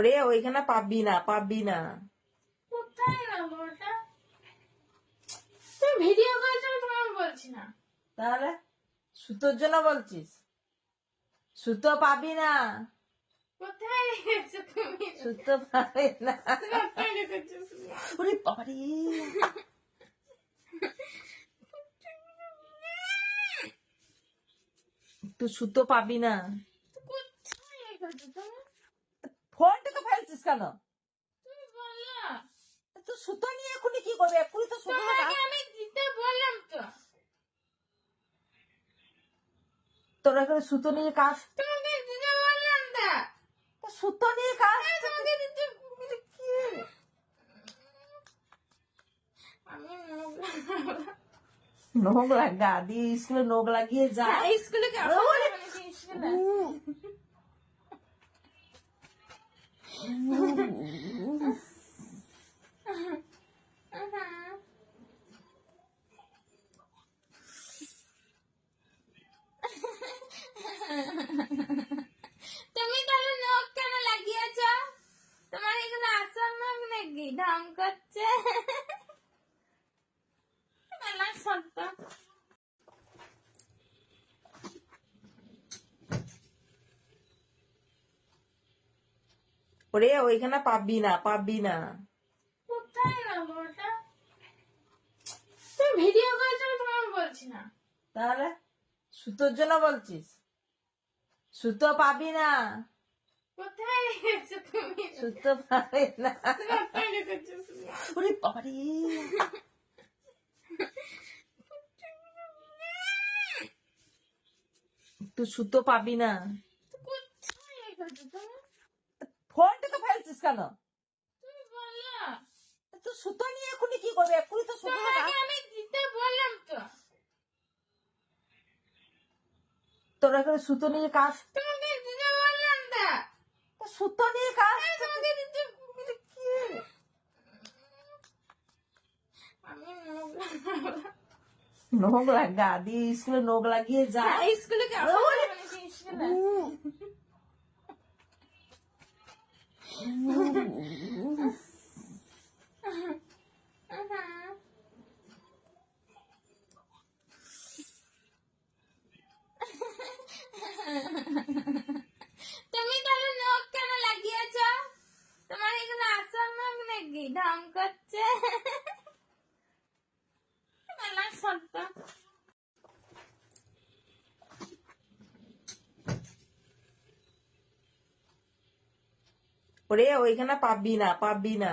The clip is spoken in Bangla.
ওরে ওইখানে পাবি না পাবি না। কোথায় যাব ওটা তুমি ভিডিও করেছ আমি বলছি না। তাহলে সুতোর জন্য বলছিস? সুতো পাবি না। কোথায় তুমি? সুতো পাবি না। কোথায় রেখেছো তুমি? ওরে বাবারে। তুই সুতো পাবি না। কোথায় ফোনটা তো ফেলছিস কেন? তুই সুতো নিয়ে এখনই কি করবি? এক্ষুনি তো সুতো আমি দিতে বললাম তো। তোর এখানে সুতো নিয়ে কাজ? তোমাকে দিতে বললাম না সুতো নিয়ে কাজ? তোমাকে দিতে আমি নোক লাগা দিয়ে স্কুলে নোক লাগিয়ে যা। এই স্কুলে কি আবার বলেছি স্কুলে তুমি তাহলে নখ কেন লাগিয়েছ? তোমার এগুলো আসল নখ নাকি? ঢং করছে আমার সত্য ওরে ওইখানে পাবি না পাবি না। কোথায় যাব ওটা তুমি ভিডিও করেছ আমি বলছি না। তাহলে সুতোর জন্য বলছিস? সুতো পাবি না। কোথায় তুমি? সুতো পাবি না। কোথায় রেখেছো তুমি? ওরে বাবারে তুই সুতো পাবি না। কোথায় রেখেছো তুমি ফোনটা তো ফেলছিস কেন? তুমি সুতো নিয়ে এখনই কি করবি? এক্ষুনি তো সুতো আমি দিতে বললাম তো। তোর এখানে সুতো নিয়ে কাজ? তোমাকে দিতে বললাম না সুতো নিয়ে কাজ? তোমাকে দিতে আমি মুখ নোক লাগা দিয়ে স্কুলে নোক লাগিয়ে যা এই স্কুলে কি আবার বলেছি স্কুলে তুমি তাহলে নখ কেন লাগিয়েছ? তোমার এগুলো আসল নখ নাকি? ঢং করছে। সত্য ওরে, ওইখানে পাবি না পাবি না।